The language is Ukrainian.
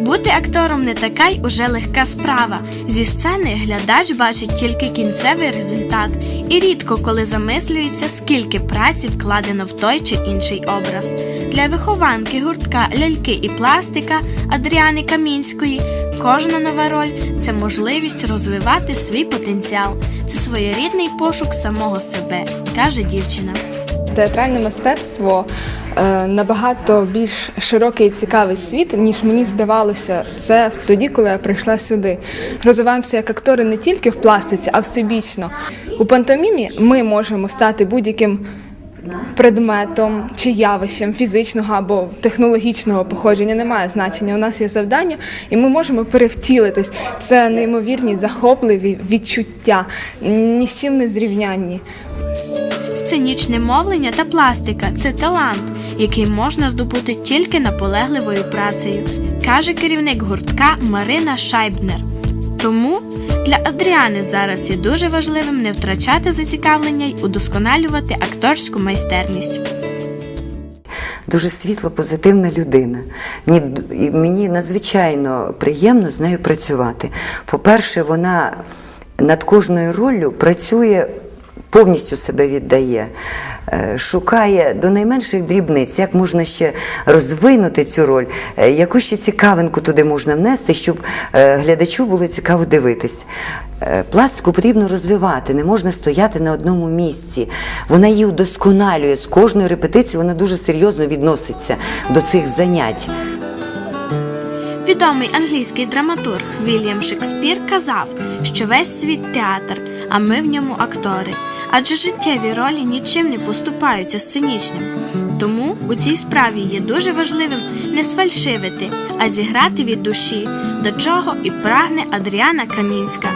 Бути актором не така й уже легка справа. Зі сцени глядач бачить тільки кінцевий результат і рідко коли замислюється, скільки праці вкладено в той чи інший образ. Для вихованки гуртка ляльки і пластика Адріани Камінської кожна нова роль це можливість розвивати свій потенціал. Це своєрідний пошук самого себе, каже дівчина. Театральне мистецтво набагато більш широкий і цікавий світ, ніж мені здавалося це тоді, коли я прийшла сюди. Розвиваємося як актори не тільки в пластиці, а всебічно. У пантомімі ми можемо стати будь-яким предметом чи явищем фізичного або технологічного походження. Немає значення. У нас є завдання, і ми можемо перевтілитись. Це неймовірні захопливі відчуття, ні з чим не зрівнянні. Сценічне мовлення та пластика це талант, який можна здобути тільки наполегливою працею, каже керівник гуртка Марина Шайбнер. Тому для Адріани зараз є дуже важливим не втрачати зацікавлення й удосконалювати акторську майстерність. дуже світла, позитивна людина. Мені, мені надзвичайно приємно з нею працювати. По-перше, вона над кожною роллю працює, повністю себе віддає. е, Шукає до найменших дрібниць, як можна ще розвинути цю роль, е, яку ще цікавинку туди можна внести, щоб е, глядачу було цікаво дивитись. Пластику потрібно розвивати, не можна стояти на одному місці. Вона її удосконалює. З кожною репетицією вона дуже серйозно відноситься до цих занять. Відомий англійський драматург Вільям Шекспір казав, що весь світ театр, а ми в ньому актори. Адже життєві ролі нічим не поступаються сценічним. Тому у цій справі є дуже важливим не сфальшивити, а зіграти від душі, до чого і прагне Адріана Камінська.